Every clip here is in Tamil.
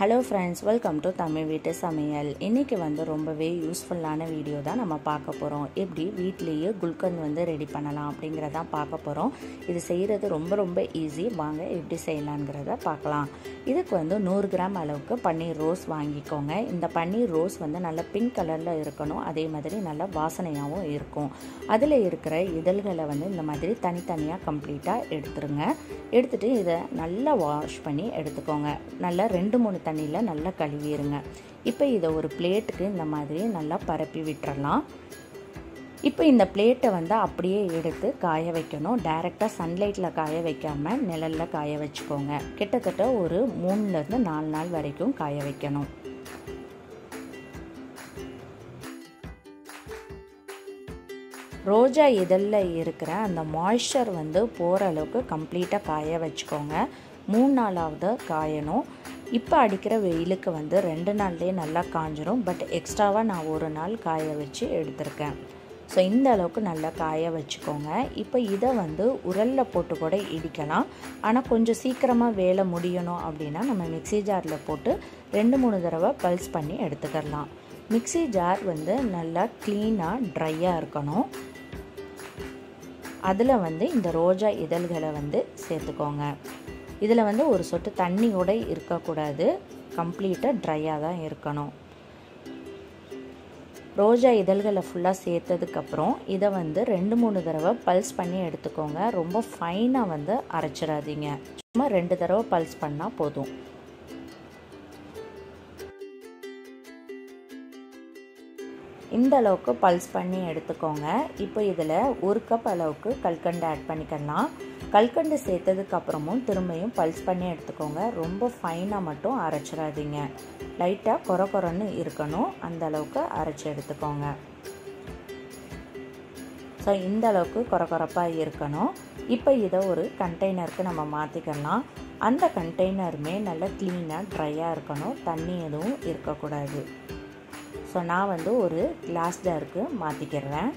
Hello friends welcome to Tamil வீட்டு சமையல். இன்றைக்கி வந்து ரொம்பவே யூஸ்ஃபுல்லான வீடியோ தான் நம்ம பார்க்க போகிறோம் எப்படி வீட்லேயே குல்கந்த் வந்து ரெடி பண்ணலாம் அப்படிங்கிறதான் பார்க்க போகிறோம் இது செய்கிறது ரொம்ப ரொம்ப ஈஸி வாங்க எப்படி செய்யலாங்கிறத பார்க்கலாம். இதுக்கு வந்து நூறு கிராம் அளவுக்கு பன்னீர் ரோஸ் வாங்கிக்கோங்க. இந்த பன்னீர் ரோஸ் வந்து நல்ல பிங்க் கலரில் இருக்கணும். அதே மாதிரி நல்ல வாசனையாகவும் இருக்கும். அதில் இருக்கிற இதழ்களை வந்து இந்த மாதிரி தனித்தனியாக கம்ப்ளீட்டாக எடுத்துருங்க. எடுத்துகிட்டு இதை நல்லா வாஷ் பண்ணி எடுத்துக்கோங்க. நல்லா ரெண்டு மூணு தண்ணியில் நல்லா கழுவிடுங்க இப்போ இதை ஒரு பிளேட்டுக்கு இந்த மாதிரி நல்லா பரப்பி விட்டுறலாம். இப்போ இந்த பிளேட்டை வந்து அப்படியே எடுத்து காய வைக்கணும். டைரெக்டாக சன்லைட்டில் காய வைக்காமல் நிழலில் காய வச்சுக்கோங்க. கிட்டத்தட்ட ஒரு மூணுலேருந்து நாலு நாள் வரைக்கும் காய வைக்கணும். ரோஜா இதழில் இருக்கிற அந்த மாய்ஸ்சர் வந்து போகிற அளவுக்கு கம்ப்ளீட்டாக காய வச்சுக்கோங்க. மூணு நாளாவது காயணும். இப்போ அடிக்கிற வெயிலுக்கு வந்து ரெண்டு நாள்லேயே நல்லா காஞ்சிரும். பட் எக்ஸ்ட்ராவாக நான் ஒரு நாள் காய வச்சு எடுத்திருக்கேன். ஸோ இந்த அளவுக்கு நல்லா காய வச்சுக்கோங்க. இப்போ இதை வந்து உரலில் போட்டு கூட இடிக்கலாம். ஆனால் கொஞ்சம் சீக்கிரமாக வேலை முடியணும் அப்படின்னா நம்ம மிக்சி ஜாரில் போட்டு ரெண்டு மூணு தடவை பல்ஸ் பண்ணி எடுத்துக்கலாம் மிக்சி ஜார் வந்து நல்லா க்ளீனாக ட்ரையாக இருக்கணும். அதில் வந்து இந்த ரோஜா இதழ்களை வந்து சேர்த்துக்கோங்க. இதில் வந்து ஒரு சொட்டு தண்ணியோட இருக்கக்கூடாது. கம்ப்ளீட்டாக ட்ரையாக தான் இருக்கணும். ரோஜா இதழ்களை ஃபுல்லாக சேர்த்ததுக்கப்புறம் இதை வந்து ரெண்டு மூணு தடவை பல்ஸ் பண்ணி எடுத்துக்கோங்க. ரொம்ப ஃபைனாக வந்து அரைச்சிடாதீங்க. சும்மா ரெண்டு தடவை பல்ஸ் பண்ணால் போதும். இந்த அளவுக்கு பல்ஸ் பண்ணி எடுத்துக்கோங்க. இப்போ இதில் ஒரு கப் அளவுக்கு கல்கண்டு ஆட் பண்ணிக்கலாம். கல்கண்டு சேர்த்ததுக்கு அப்புறமும் திரும்பியும் பல்ஸ் பண்ணி எடுத்துக்கோங்க. ரொம்ப ஃபைனாக மட்டும் அரைச்சிடாதீங்க. லைட்டாக கொர கொரன்னு இருக்கணும். அந்த அளவுக்கு அரைச்சி எடுத்துக்கோங்க. ஸோ இந்த அளவுக்கு கொர கொரப்பாக இருக்கணும். இப்போ இதை ஒரு கண்டெய்னருக்கு நம்ம மாற்றிக்கலாம் அந்த கண்டெய்னருமே நல்லா க்ளீனாக ட்ரையாக இருக்கணும். தண்ணி எதுவும் இருக்கக்கூடாது. ஸோ நான் வந்து ஒரு கிளாஸ் ஜாருக்கு மாற்றிக்கிறேன்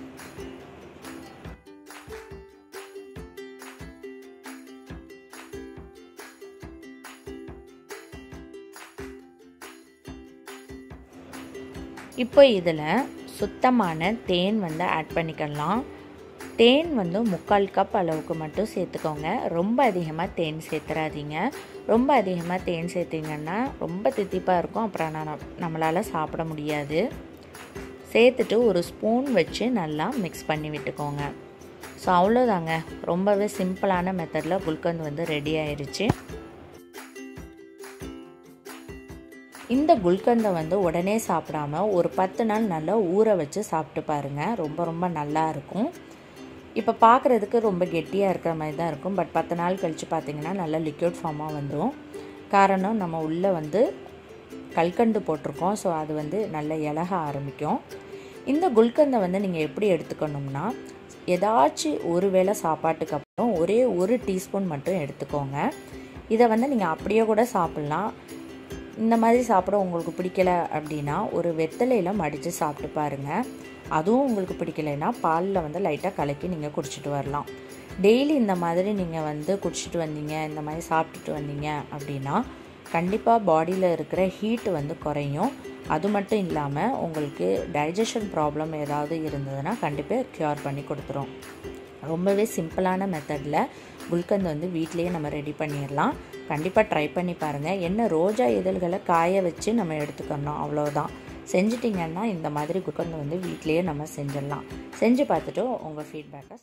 இப்போ இதில் சுத்தமான தேன் வந்து ஆட் பண்ணிக்கலாம். தேன் வந்து முக்கால் கப் அளவுக்கு மட்டும் சேர்த்துக்கோங்க. ரொம்ப அதிகமாக தேன் சேர்த்துறாதீங்க. ரொம்ப அதிகமாக தேன் சேர்த்திங்கன்னா ரொம்ப தித்திப்பாக இருக்கும். அப்புறம் நான் நம்மளால் சாப்பிட முடியாது. சேர்த்துட்டு ஒரு ஸ்பூன் வச்சு நல்லா மிக்ஸ் பண்ணி விட்டுக்கோங்க. ஸோ அவ்வளோதாங்க. ரொம்பவே சிம்பிளான மெத்தடில் குல்கந்த் வந்து ரெடி ஆயிடுச்சு இந்த குல்கந்தை வந்து உடனே சாப்பிடாம ஒரு பத்து நாள் நல்லா ஊற வச்சு சாப்பிட்டு பாருங்கள் ரொம்ப ரொம்ப நல்லா இருக்கும். இப்போ பார்க்குறதுக்கு ரொம்ப கெட்டியாக இருக்கிற மாதிரி தான் இருக்கும். பட் பத்து நாள் கழித்து பார்த்தீங்கன்னா நல்லா லிக்யூட் ஃபார்மாக வந்துடும் காரணம் நம்ம உள்ளே வந்து கல்கண்டு போட்டிருக்கோம். ஸோ அது வந்து நல்ல இலக ஆரம்பிக்கும். இந்த குல்கந்தை வந்து நீங்கள் எப்படி எடுத்துக்கணும்னா ஏதாச்சும் ஒரு வேளை சாப்பாட்டுக்கு அப்புறம் ஒரே ஒரு டீஸ்பூன் மட்டும் எடுத்துக்கோங்க. இதை வந்து நீங்கள் அப்படியே கூட சாப்பிட்லாம். இந்த மாதிரி சாப்பிட உங்களுக்கு பிடிக்கல அப்படின்னா ஒரு வெத்தலையில் மடித்து சாப்பிட்டு பாருங்கள் அதுவும் உங்களுக்கு பிடிக்கலைன்னா பாலில் வந்து லைட்டாக கலக்கி நீங்கள் குடிச்சிட்டு வரலாம். டெய்லி இந்த மாதிரி நீங்கள் வந்து குடிச்சிட்டு வந்தீங்க இந்த மாதிரி சாப்பிட்டுட்டு வந்தீங்க அப்படின்னா கண்டிப்பாக பாடியில் இருக்கிற ஹீட்டு வந்து குறையும். அது மட்டும் இல்லாமல் உங்களுக்கு டைஜஷன் ப்ராப்ளம் ஏதாவது இருந்ததுன்னா கண்டிப்பாக க்யூர் பண்ணி கொடுத்துரும். ரொம்பவே சிம்பிளான மெத்தடில் குல்கந்த் வந்து வீட்லேயே நம்ம ரெடி பண்ணிடலாம் கண்டிப்பாக ட்ரை பண்ணி பாருங்கள் என்ன ரோஜா இதழ்களை காய வச்சு நம்ம எடுத்துக்கணும். அவ்வளோதான் செஞ்சிட்டிங்கன்னா இந்த மாதிரி குல்கந்த் வந்து வீட்லேயே நம்ம செஞ்சிடலாம். செஞ்சு பார்த்துட்டு உங்கள் ஃபீட்பேக்கை